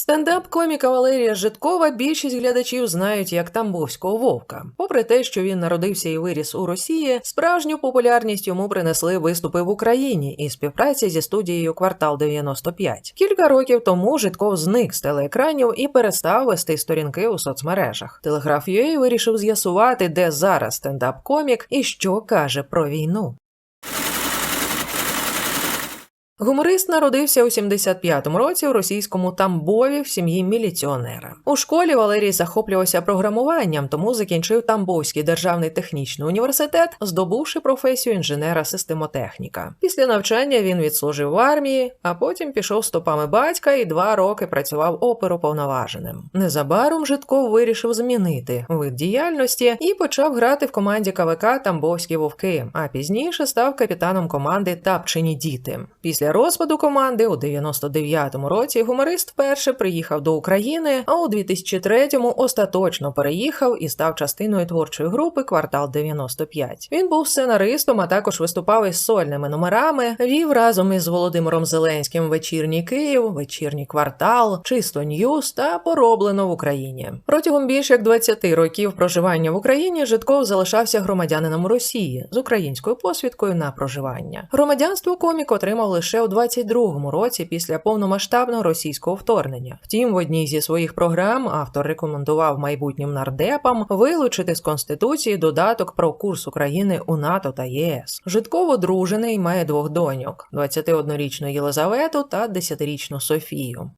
Стендап коміка Валерія Житкова більшість глядачів знають як Тамбовського вовка. Попри те, що він народився і виріс у Росії, справжню популярність йому принесли виступи в Україні і співпраця зі студією Квартал 95. Кілька років тому Житков зник з телеекранів і перестав вести сторінки у соцмережах. Телеграф UA вирішив з'ясувати, де зараз стендап комік і що каже про війну. Гуморист народився у 75-му році у російському Тамбові в сім'ї міліціонера. У школі Валерій захоплювався програмуванням, тому закінчив Тамбовський державний технічний університет, здобувши професію інженера-системотехніка. Після навчання він відслужив в армії, а потім пішов стопами батька і два роки працював оперуповноваженим. Незабаром Житков вирішив змінити вид діяльності і почав грати в команді КВК Тамбовські вовки, а пізніше став капітаном команди Тапчині діти. Після розпаду команди у 99-му році гуморист вперше приїхав до України, а у 2003-му остаточно переїхав і став частиною творчої групи Квартал 95. Він був сценаристом, а також виступав із сольними номерами. Вів разом із Володимиром Зеленським вечірній Київ, вечірній квартал, чисто Ньюс та пороблено в Україні. Протягом більше як 20 років проживання в Україні Житков залишався громадянином Росії з українською посвідкою на проживання. Громадянство комік отримав лише у 22-му році після повномасштабного російського вторгнення. Втім, в одній зі своїх програм автор рекомендував майбутнім нардепам вилучити з конституції додаток про курс України у НАТО та ЄС. Житково дружений має двох доньок: 21-річну Єлизавету та 10-річну Софію.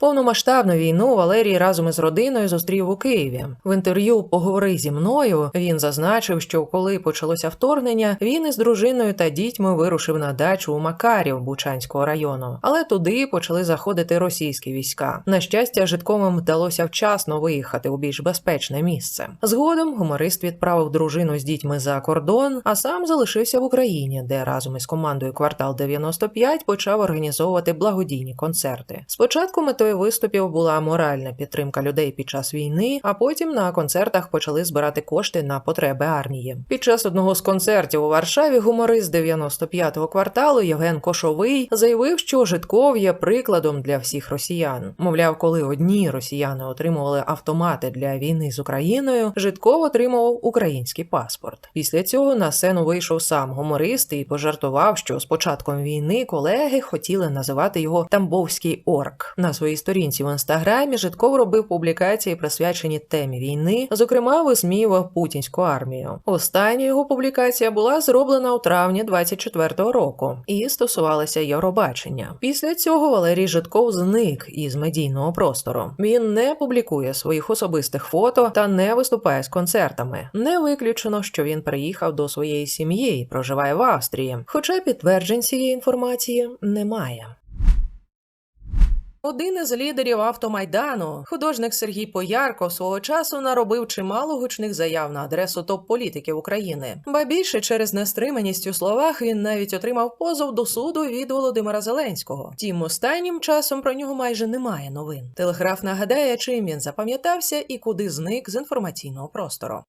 Повномасштабну війну Валерій разом із родиною зустрів у Києві. В інтерв'ю Поговори зі мною він зазначив, що коли почалося вторгнення, він із дружиною та дітьми вирушив на дачу у Макарів Бучанського району, але туди почали заходити російські війська. На щастя, житковим вдалося вчасно виїхати у більш безпечне місце. Згодом гуморист відправив дружину з дітьми за кордон, а сам залишився в Україні, де разом із командою Квартал 95 почав організовувати благодійні концерти. Спочатку метою виступів була моральна підтримка людей під час війни, а потім на концертах почали збирати кошти на потреби армії. Під час одного з концертів у Варшаві гуморист 95-го кварталу Євген Кошовий заявив, що Житков є прикладом для всіх росіян. Мовляв, коли одні росіяни отримували автомати для війни з Україною, Житков отримував український паспорт. Після цього на сцену вийшов сам гуморист і пожартував, що з початком війни колеги хотіли називати його Тамбовський орк. На своїй сторінці в інстаграмі Житков робив публікації, присвячені темі війни, зокрема висміював путінську армію. Остання його публікація була зроблена у травні 24-го року і стосувалася Євробачення. Після цього Валерій Житков зник із медійного простору. Він не публікує своїх особистих фото та не виступає з концертами. Не виключено, що він приїхав до своєї сім'ї і проживає в Австрії, хоча підтверджень цієї інформації немає. Один із лідерів автомайдану, художник Сергій Поярко, свого часу наробив чимало гучних заяв на адресу топ-політиків України. Ба більше через нестриманість у словах він навіть отримав позов до суду від Володимира Зеленського. Тім останнім часом про нього майже немає новин. Телеграф нагадає, чим він запам'ятався і куди зник з інформаційного простору.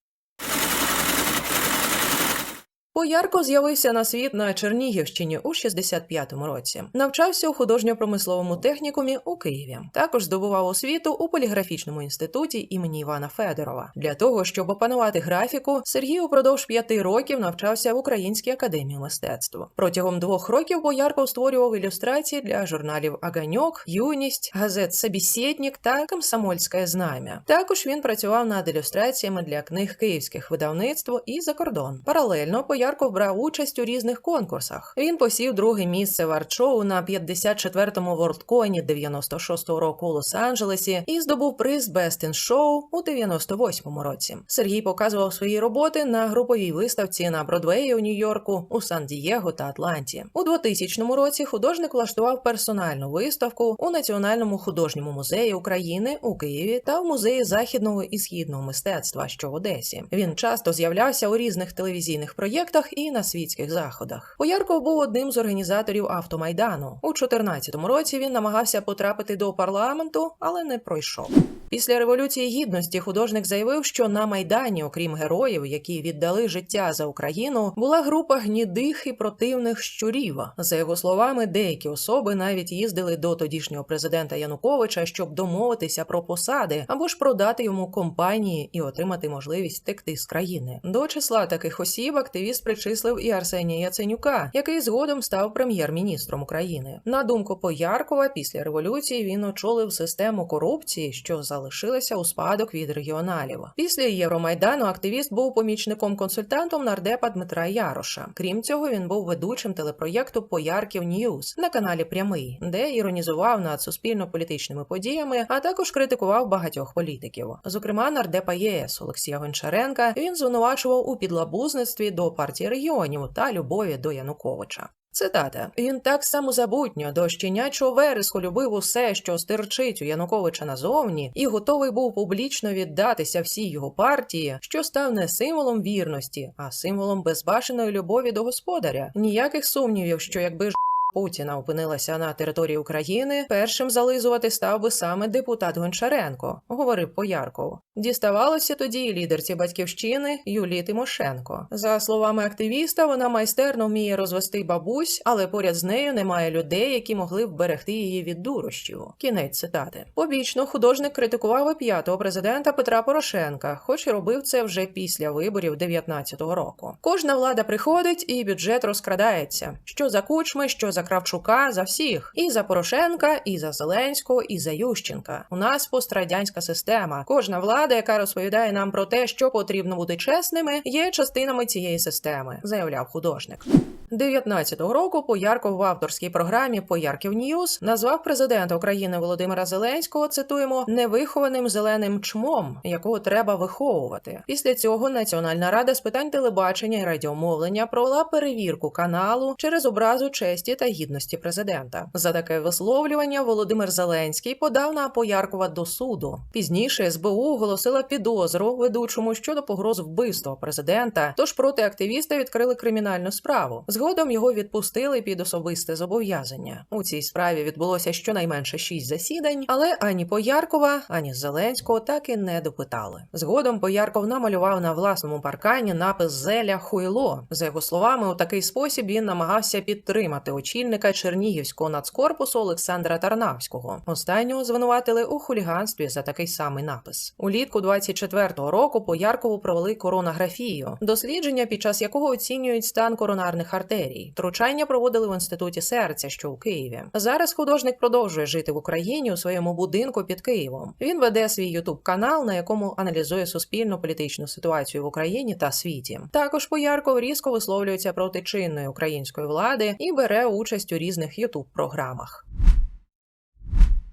Поярко з'явився на світ на Чернігівщині у 65-му році. Навчався у художньо-промисловому технікумі у Києві. Також здобував освіту у поліграфічному інституті імені Івана Федорова. Для того щоб опанувати графіку, Сергій упродовж п'яти років навчався в Українській академії мистецтв. Протягом двох років Боярко створював ілюстрації для журналів Аганьок, Юність, газет Собісєднік та Комсомольське знам'я. Також він працював над ілюстраціями для книг київських видавництв і за кордон. Паралельно Боярко Ярко брав участь у різних конкурсах. Він посів друге місце в арт-шоу на 54-му вордконі 96-го року у Лос-Анджелесі і здобув приз Best in Show у 98-му році. Сергій показував свої роботи на груповій виставці на Бродвеї у Нью-Йорку, у Сан-Дієго та Атланті. У 2000 році художник влаштував персональну виставку у Національному художньому музеї України у Києві та в музеї західного і східного мистецтва, що в Одесі. Він часто з'являвся у різних телевізійних проєктах протестах і на світських заходах. Поярков був одним з організаторів автомайдану. У 2014 році він намагався потрапити до парламенту, але не пройшов. Після революції гідності художник заявив, що на майдані, окрім героїв, які віддали життя за Україну, була група гнідих і противних щурів. За його словами, деякі особи навіть їздили до тодішнього президента Януковича, щоб домовитися про посади або ж продати йому компанії і отримати можливість втекти з країни. До числа таких осіб активіст причислив і Арсенія Яценюка, який згодом став прем'єр-міністром України. На думку Пояркова, після революції він очолив систему корупції, що залишилася у спадок від регіоналів. Після Євромайдану активіст був помічником-консультантом нардепа Дмитра Яроша. Крім цього, він був ведучим телепроєкту Поярків Ньюз на каналі Прямий, де іронізував над суспільно-політичними подіями, а також критикував багатьох політиків. Зокрема, нардепа ЄС Олексія Гончаренка він звинувачував у підлабузництві до партії регіонів та любові до Януковича. Цитата: він так самозабутньо до щенячого вереску любив усе, що стирчить у Януковича назовні, і готовий був публічно віддатися всій його партії, що став не символом вірності, а символом безбашеної любові до господаря. Ніяких сумнівів, що якби ж. Путіна опинилася на території України, першим зализувати став би саме депутат Гончаренко, говорив Поярков. Діставалося тоді і лідерці батьківщини Юлії Тимошенко. За словами активіста, вона майстерно вміє розвести бабусь, але поряд з нею немає людей, які могли б берегти її від дурощів. Кінець цитати. Побічно художник критикував і п'ятого президента Петра Порошенка, хоч і робив це вже після виборів 19-го року. Кожна влада приходить і бюджет розкрадається. Що за кучми, що за Кравчука, за всіх, і за Порошенка, і за Зеленського, і за Ющенка. У нас пострадянська система. Кожна влада, яка розповідає нам про те, що потрібно бути чесними, є частинами цієї системи, заявляв художник. 19-го року Поярков в авторській програмі Поярків Ньюз назвав президента України Володимира Зеленського, цитуємо, невихованим зеленим чмом, якого треба виховувати. Після цього Національна рада з питань телебачення і радіомовлення провела перевірку каналу через образу честі та гідності президента. За таке висловлювання Володимир Зеленський подав на Пояркова до суду. Пізніше СБУ оголосила підозру ведучому щодо погроз вбивства президента. Тож проти активіста відкрили кримінальну справу. Згодом його відпустили під особисте зобов'язання. У цій справі відбулося щонайменше шість засідань, але ані Пояркова, ані Зеленського так і не допитали. Згодом Поярков намалював на власному паркані напис Зеля Хуйло. За його словами, у такий спосіб він намагався підтримати очільника Чернігівського нацкорпусу Олександра Тарнавського. Останнього звинуватили у хуліганстві за такий самий напис. Улітку 24-го року Пояркову провели коронаграфію, дослідження, під час якого оцінюють стан коронарних артерій. Втручання проводили в інституті серця, що у Києві. Зараз художник продовжує жити в Україні у своєму будинку під Києвом. Він веде свій ютуб канал, на якому аналізує суспільну політичну ситуацію в Україні та світі. Також Поярков різко висловлюється проти чинної української влади і бере участь у різних ютуб програмах.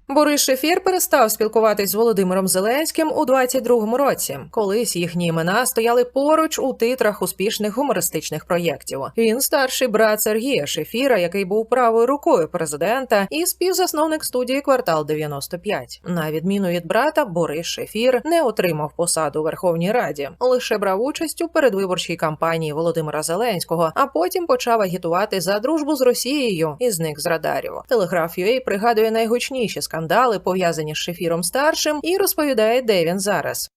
Борис Шефір перестав спілкуватись з Володимиром Зеленським у 22-му році. Колись їхні імена стояли поруч у титрах успішних гумористичних проєктів. Він старший брат Сергія Шефіра, який був правою рукою президента, і співзасновник студії Квартал 95. На відміну від брата, Борис Шефір не отримав посаду у Верховній Раді, лише брав участь у передвиборчій кампанії Володимира Зеленського, а потім почав агітувати за дружбу з Росією і зник з радарів. Телеграф UA пригадує найгучніші скандали, пов'язані з Шефіром старшим, і розповідає, де він зараз.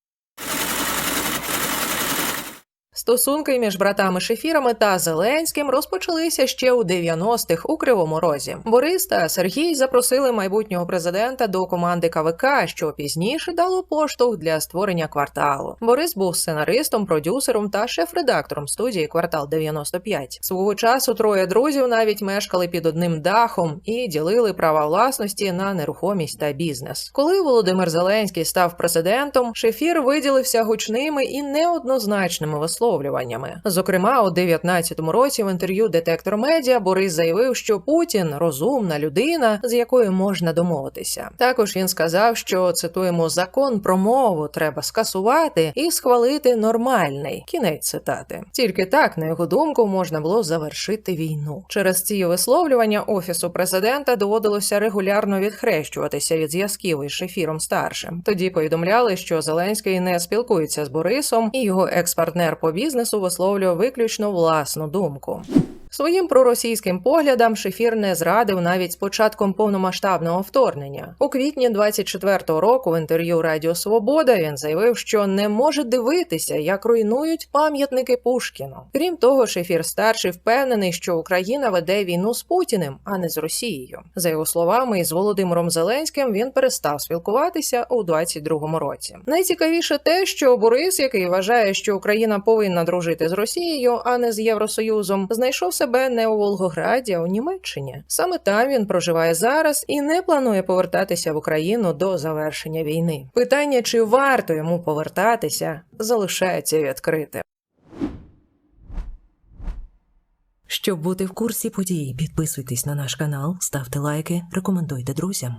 Стосунки між братами Шефірами та Зеленським розпочалися ще у 90-х у Кривому Розі. Борис та Сергій запросили майбутнього президента до команди КВК, що пізніше дало поштовх для створення кварталу. Борис був сценаристом, продюсером та шеф-редактором студії Квартал 95. Свого часу троє друзів навіть мешкали під одним дахом і ділили права власності на нерухомість та бізнес. Коли Володимир Зеленський став президентом, Шефір виділився гучними і неоднозначними висловлюваннями висловлюваннями. Зокрема, у 19-му році в інтерв'ю Детектор Медіа Борис заявив, що Путін розумна людина, з якою можна домовитися. Також він сказав, що цитуємо закон про мову треба скасувати і схвалити нормальний. Кінець цитати. Тільки так, на його думку, можна було завершити війну. Через ці висловлювання офісу президента доводилося регулярно відхрещуватися від зв'язків із Шефіром старшим. Тоді повідомляли, що Зеленський не спілкується з Борисом, і його екс-партнер по бізнесу висловлює виключно власну думку. Своїм проросійським поглядам Шефір не зрадив навіть з початком повномасштабного вторгнення. У квітні 24-го року в інтерв'ю Радіо Свобода він заявив, що не може дивитися, як руйнують пам'ятники Пушкіну. Крім того, Шефір старший впевнений, що Україна веде війну з Путіним, а не з Росією. За його словами, із Володимиром Зеленським він перестав спілкуватися у 22-му році. Найцікавіше те, що Борис, який вважає, що Україна повинна дружити з Росією, а не з Євросоюзом, знайшов себе не у Волгограді, а у Німеччині. Саме там він проживає зараз і не планує повертатися в Україну до завершення війни. Питання, чи варто йому повертатися, залишається відкритим. Щоб бути в курсі подій, підписуйтесь на наш канал, ставте лайки, рекомендуйте друзям.